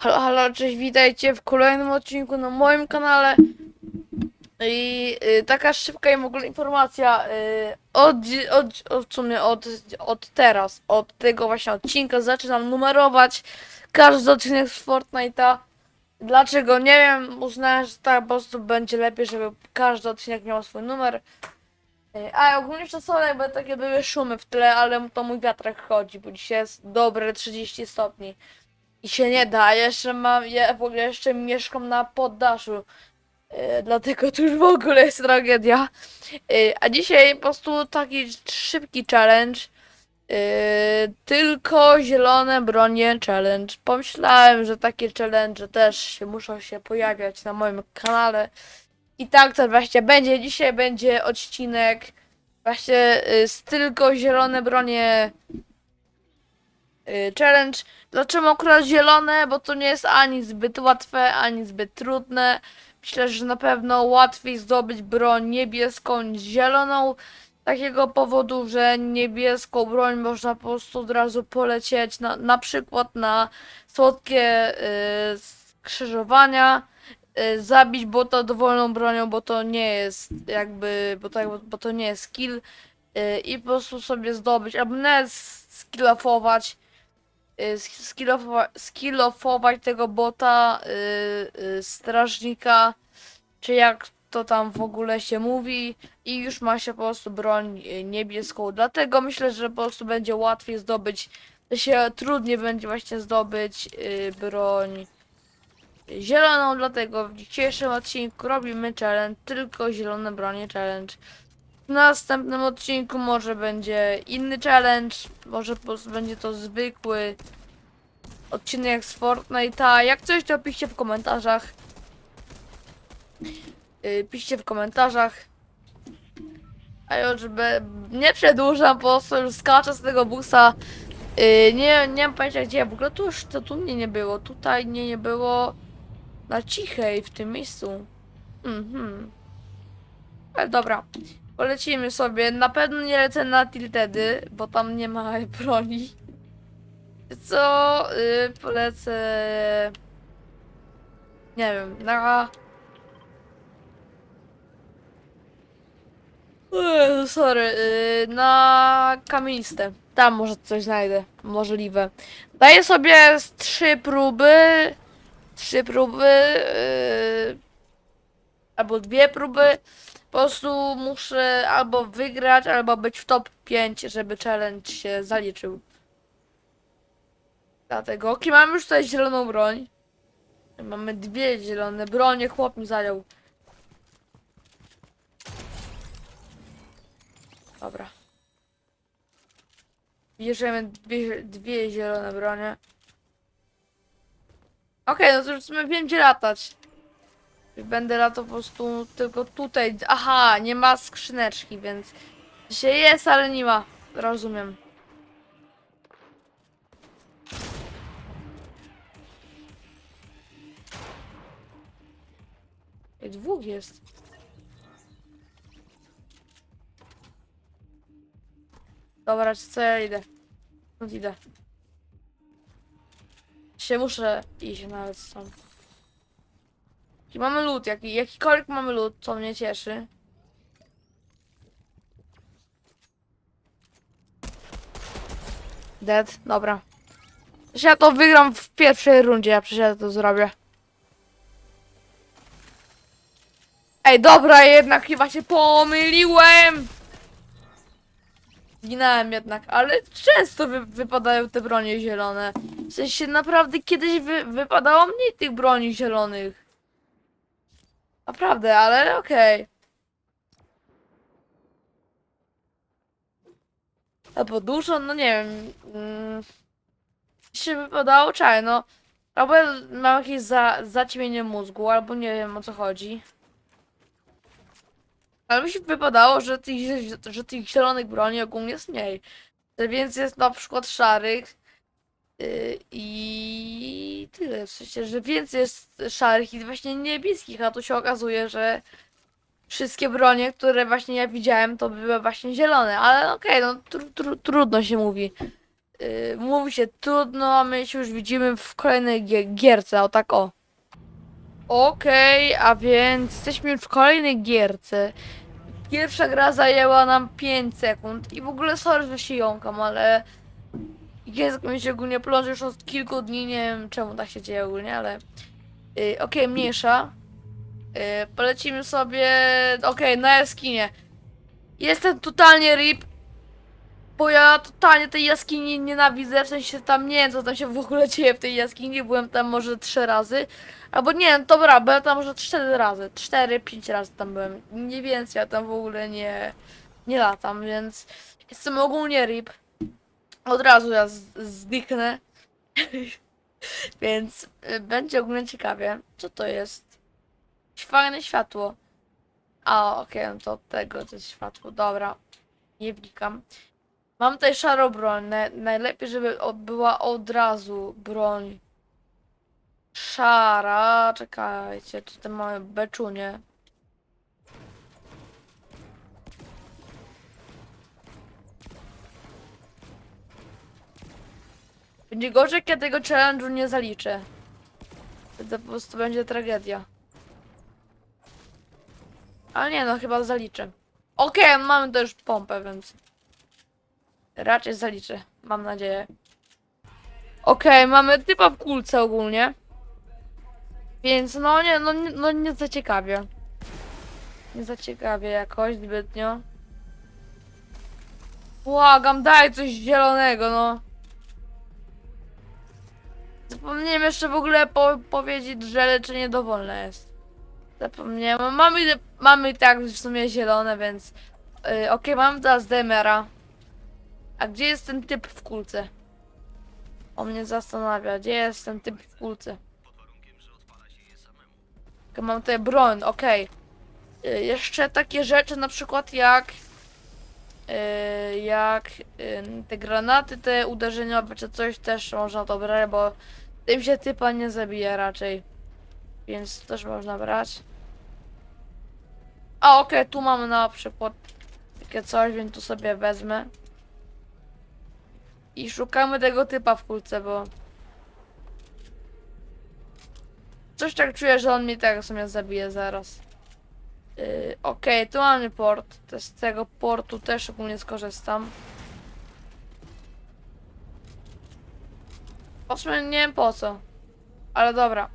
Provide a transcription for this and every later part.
Halo, halo, cześć, witajcie w kolejnym odcinku na moim kanale. I y, taka szybka i w ogóle informacja y, od, od, od, w sumie od, od teraz, od tego właśnie odcinka zaczynam numerować każdy odcinek z Fortnite'a. Dlaczego? Nie wiem, uznałem, że tak po prostu będzie lepiej, żeby każdy odcinek miał swój numer. Y, A ogólnie są jakby takie były szumy w tle, ale to mój wiatrak chodzi, bo dzisiaj jest dobre 30 stopni. I się nie da, jeszcze mam, ja w ogóle jeszcze mieszkam na poddaszu. Yy, dlatego to już w ogóle jest tragedia. Yy, a dzisiaj po prostu taki szybki challenge. Yy, tylko zielone bronie challenge. Pomyślałem, że takie challenge też się muszą się pojawiać na moim kanale. I tak to właśnie będzie. Dzisiaj będzie odcinek właśnie z tylko zielone bronie challenge. Dlaczego akurat zielone? Bo to nie jest ani zbyt łatwe, ani zbyt trudne. Myślę, że na pewno łatwiej zdobyć broń niebieską niż zieloną. Takiego powodu, że niebieską broń można po prostu od razu polecieć na, na przykład na słodkie y, skrzyżowania. Y, zabić bota dowolną bronią, bo to nie jest jakby, bo to, bo to nie jest skill. Y, I po prostu sobie zdobyć, albo nawet skillofować y, skillofować tego bota, y, y, strażnika, czy jak to tam w ogóle się mówi i już ma się po prostu broń niebieską. Dlatego myślę, że po prostu będzie łatwiej zdobyć, się trudniej będzie właśnie zdobyć broń zieloną, dlatego w dzisiejszym odcinku robimy challenge, tylko zielone bronie challenge. W następnym odcinku może będzie inny challenge, może po prostu będzie to zwykły odcinek z Fortnite'a. Jak coś to piszcie w komentarzach. Yy, piszcie w komentarzach. A już be, nie przedłużam, po prostu już skaczę z tego busa. Yy, nie, nie mam pojęcia gdzie, w ogóle tu już to tu mnie nie było, tutaj mnie nie było na cichej w tym miejscu. Mhm. Ale dobra. Polecimy sobie. Na pewno nie lecę na tiltedy, bo tam nie ma broni. Co? Y, polecę. Nie wiem, na. Eee, sorry, y, na kamieniste. Tam może coś znajdę. Możliwe. Daję sobie trzy próby. Trzy próby. y, albo dwie próby. Po prostu muszę albo wygrać, albo być w top 5, żeby challenge się zaliczył. Dlatego, ok, mamy już tutaj zieloną broń. Mamy dwie zielone bronie, chłop mi zajął. Dobra. Bierzemy dwie, dwie zielone bronie. Okej, no to już w sumie wiem gdzie latać. Będę latał po prostu tylko tutaj. Aha, nie ma skrzyneczki, więc się jest, ale nie ma. Rozumiem. Dwóch jest. Dobra, co ja idę? Stąd idę. Się muszę iść nawet stąd. Jaki mamy lód, jaki, jakikolwiek mamy lód, co mnie cieszy. Dead, dobra. Przecież ja to wygram w pierwszej rundzie, ja przecież ja to zrobię. Ej, dobra, jednak chyba się pomyliłem! Zginąłem jednak, ale często wy wypadają te bronie zielone. W sensie naprawdę kiedyś wy wypadało mniej tych broni zielonych. Naprawdę, ale okej. Albo dużo, no nie wiem. Mm, się wypadało czaj, no. Albo ja mam jakieś za, zaćmienie mózgu, albo nie wiem o co chodzi. Ale mi się wypadało, że tych, że tych zielonych broni ogólnie jest mniej. Że Więcej jest na przykład szarych. Yy, I tyle. W sensie, że więcej jest szarych i właśnie niebieskich, a tu się okazuje, że wszystkie bronie, które właśnie ja widziałem, to były właśnie zielone. Ale okej, no tru, tru, trudno się mówi. Yy, mówi się trudno, a my się już widzimy w kolejnej gie- gierce, o tak o. Okej, a więc jesteśmy już w kolejnej gierce. Pierwsza gra zajęła nam 5 sekund i w ogóle sorry, że się jąkam, ale język mi się ogólnie pląże już od kilku dni, nie wiem czemu tak się dzieje ogólnie, ale yy, okej, mniejsza. Yy, polecimy sobie, okej, na jaskinie. Jestem totalnie rip, bo ja totalnie tej jaskini nienawidzę, w sensie tam nie wiem co tam się w ogóle dzieje w tej jaskini, byłem tam może trzy razy, albo nie wiem, dobra, byłem tam może cztery razy, cztery, pięć razy tam byłem, nie więcej, ja tam w ogóle nie, nie latam, więc jestem ogólnie rip, od razu ja z- zdychnę, więc y, będzie ogólnie ciekawie, co to jest, fajne światło, a okej, no to tego to jest światło, dobra, nie wnikam. Mam tutaj szarą broń. Na, najlepiej, żeby była od razu broń szara. Czekajcie, tutaj mamy beczunie. Będzie gorzej, kiedy tego challenge'u nie zaliczę. To po prostu będzie tragedia. Ale nie no, chyba zaliczę. Okej, mamy też pompę, więc... Raczej zaliczę, mam nadzieję. Okej, mamy typa w kulce ogólnie. Więc no nie, no, no nie za ciekawie. Nie za ciekawie jakoś zbytnio. Błagam, daj coś zielonego, no. Zapomniałem jeszcze w ogóle po powiedzieć, że leczenie dowolne jest. Zapomniałem. Mamy, mamy tak w sumie zielone, więc... Yy, Okej, mam teraz Demera. A gdzie jest ten typ w kulce? On mnie zastanawia, gdzie jest ten typ w kulce? Ok, Mam tutaj broń, okej. Y, Jeszcze takie rzeczy na przykład jak jak y, te granaty, te uderzeniowe czy coś też można to brać, bo tym się typa nie zabije raczej. Więc też można brać. A okej, tu mamy na przykład takie coś, więc tu sobie wezmę. I szukamy tego typa w kulce, bo... Coś tak czuję, że on mnie tak w sumie zabije zaraz. Yy, Okej, tu mamy port. Z tego portu też ogólnie skorzystam. Sumie nie wiem po co. Ale dobra.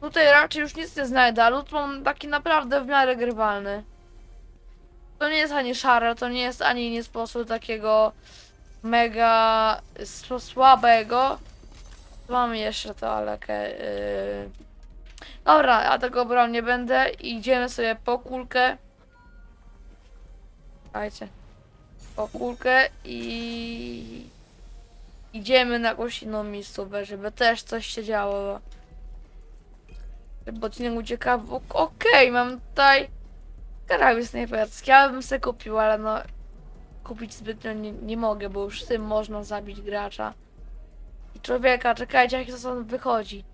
Tutaj raczej już nic nie znajdę, a lód mam taki naprawdę w miarę grywalny. To nie jest ani szare, to nie jest ani nie sposób takiego mega słabego. Mamy jeszcze to, ale okej. Yy... Dobra, ja tego brał nie będę. Idziemy sobie po kulkę. Słuchajcie. Po kulkę i... Idziemy na jakąś inną żeby też coś się działo. Żeby odcinek był ciekawy. Ok- Okej, mam tutaj karabin snajperski. Ja bym sobie kupił, ale no kupić zbytnio nie, nie mogę, bo już tym można zabić gracza. I człowieka, czekajcie, jak się stąd wychodzi.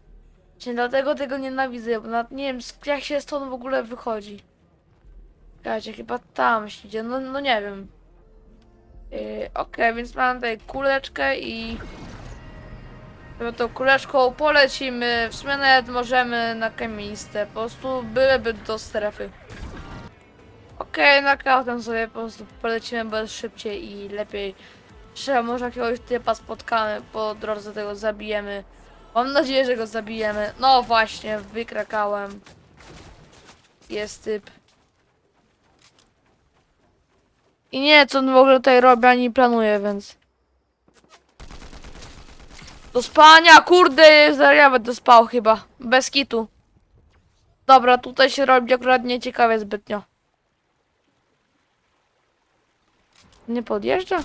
Właśnie dlatego tego nienawidzę, bo nawet nie wiem, jak się stąd w ogóle wychodzi. Czekajcie, chyba tam się no, no nie wiem. Yy, Okej, więc mam tutaj kuleczkę i... Sobie tą kuleczką polecimy, w sumie nawet możemy na kamistę, po prostu byleby do strefy. Okej, na kautem sobie po prostu polecimy bez szybciej i lepiej. Jeszcze może jakiegoś typa spotkamy, po drodze tego zabijemy. Mam nadzieję, że go zabijemy. No właśnie, wykrakałem. Jest typ. I nie, co on w ogóle tutaj robi, ani planuje, więc... Do spania, kurde, zaraz ja będę spał chyba. Bez kitu. Dobra, tutaj się robi akurat nieciekawie zbytnio. Nie podjeżdża?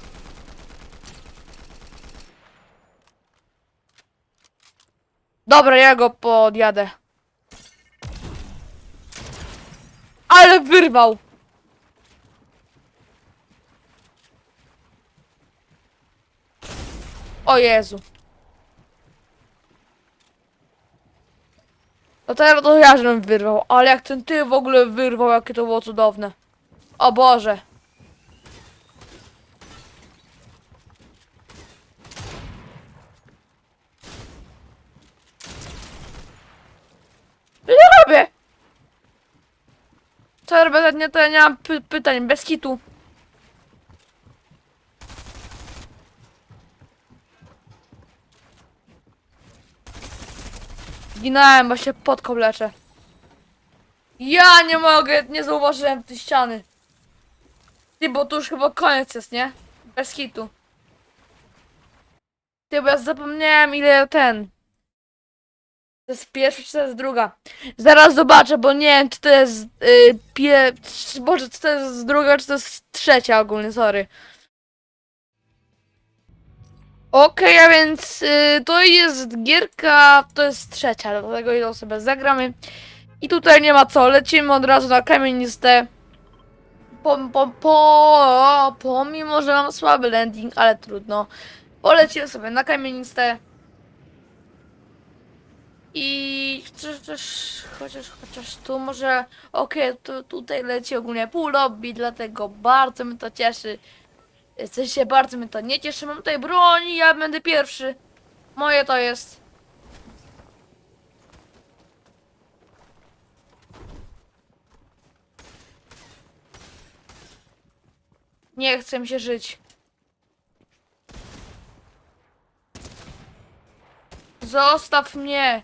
Dobra, ja go podjadę. Ale wyrwał! O Jezu. No teraz to ja żebym wyrwał, ale jak ten ty w ogóle wyrwał, jakie to było cudowne. O Boże. Sorry, bez, nie, to ja nie mam py pytań, bez kitu. Ginąłem, bo się pod leczę. Ja nie mogę, nie zauważyłem tej ściany. Ty, bo to już chyba koniec jest, nie? Bez hitu. Ty, bo ja zapomniałem ile ten. To jest pierwsza, czy to jest druga. Zaraz zobaczę, bo nie wiem, czy to jest yy, pie... Boże, czy to jest druga, czy to jest trzecia ogólnie, sorry. Okej, a więc y, to jest gierka, to jest trzecia, dlatego ją sobie zagramy. I tutaj nie ma co, lecimy od razu na kamieniste. Po, po, po, pomimo, że mam słaby landing, ale trudno. Polecimy sobie na kamieniste. I chociaż, chociaż, chociaż, chociaż tu może, okej, tu, tutaj leci ogólnie pół lobby, dlatego bardzo mnie to cieszy. W sensie bardzo mnie to nie cieszy, mam tutaj broń ja będę pierwszy. Moje to jest. Nie chcę mi się żyć. Zostaw mnie.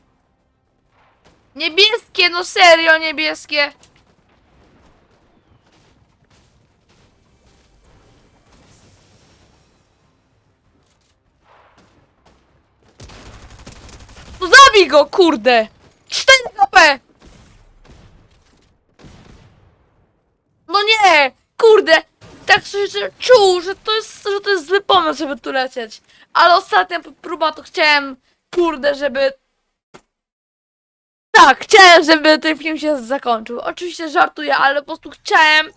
Niebieskie, no serio niebieskie. No zabij go, kurde! 4 HP! No nie! Kurde! Tak że czuł, że to jest, że to jest zły pomysł, żeby tu lecieć. Ale ostatnia próba to chciałem, kurde, żeby... Tak, chciałem, żeby ten film się zakończył. Oczywiście żartuję, ale po prostu chciałem...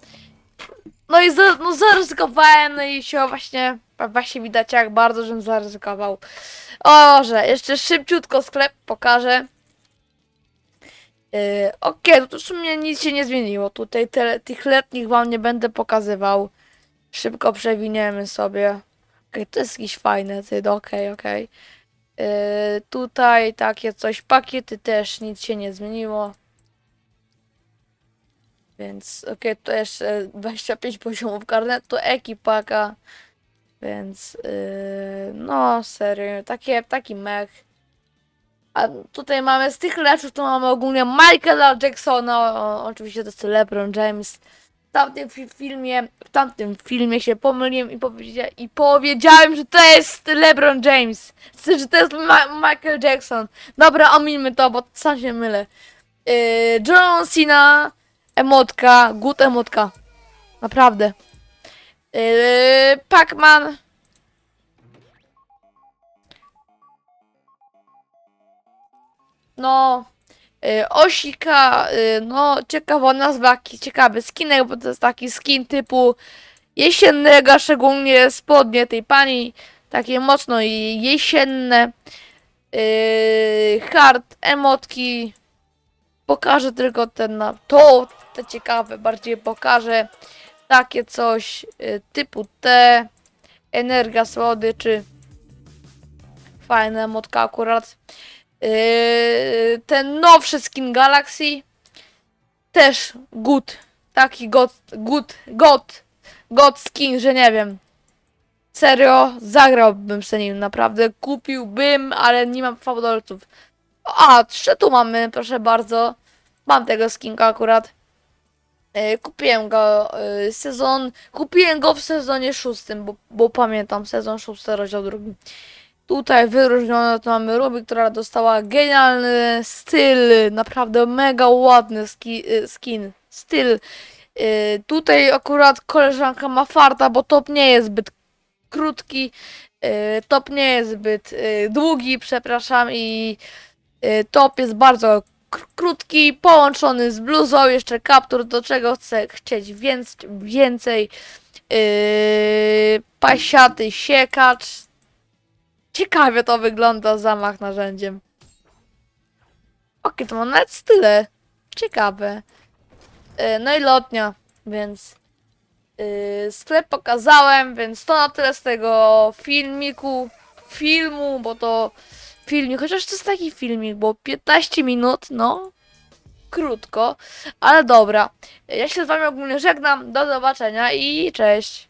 No i za, no zaryzykowałem, no i się właśnie... Właśnie widać jak bardzo, żebym zaryzykował. O, że jeszcze szybciutko sklep pokażę. Yy, Okej, no to w sumie nic się nie zmieniło. Tutaj te, tych letnich wam nie będę pokazywał. Szybko przewiniemy sobie. Okej, to jest jakiś fajny cyd, okej, okej. Yy, tutaj takie coś, pakiety też, nic się nie zmieniło. Więc okej, to jeszcze 25 poziomów karnetu, ekipaka. Więc yy, no serio, takie, taki mech. A tutaj mamy z tych lepszych, to mamy ogólnie Michaela Jacksona, o, oczywiście to jest LeBron James. Tamtym fi- filmie, w tamtym filmie się pomyliłem i, powiedzia i powiedziałem, że to jest LeBron James. Sensie, że to jest Ma Michael Jackson. Dobra, omińmy to, bo sam się mylę. Yy, John Cena, emotka, good emotka. Naprawdę. Yy, Pac-Man. No. Yy, Osika, yy, no ciekawa nazwa, ciekawy skinek, bo to jest taki skin typu jesiennego, szczególnie spodnie tej pani, takie mocno jesienne. Yy, hard emotki. Pokażę tylko ten na to, te ciekawe, bardziej pokażę takie coś y, typu T, energia słodyczy. Fajna motka akurat. Yy, ten nowszy skin Galaxy też good. Taki god, good, god, god skin, że nie wiem. Serio, zagrałbym z nim, naprawdę kupiłbym, ale nie mam fałdolców. A, jeszcze tu mamy, proszę bardzo. Mam tego skinka akurat. E, Kupiłem go e, sezon. Kupiłem go w sezonie szóstym, bo, bo pamiętam sezon szósty, rozdział drugi. Tutaj wyróżnione to mamy Ruby, która dostała genialny styl, naprawdę mega ładny ski, e, skin, styl. E, Tutaj akurat koleżanka ma farta, bo top nie jest zbyt krótki, e, top nie jest zbyt długi, przepraszam, i top jest bardzo kr- krótki, połączony z bluzą, jeszcze kaptur, do czego chcę chcieć więc, więcej. Yy, pasiaty siekacz. Ciekawie to wygląda, zamach narzędziem. Okej, to mam nawet style. Ciekawe. Yy, no i lotnia, więc yy, sklep pokazałem, więc to na tyle z tego filmiku, filmu, bo to filmik, chociaż to jest taki filmik, bo 15 minut, no, krótko, ale dobra. Ja się z wami ogólnie żegnam, do zobaczenia i cześć.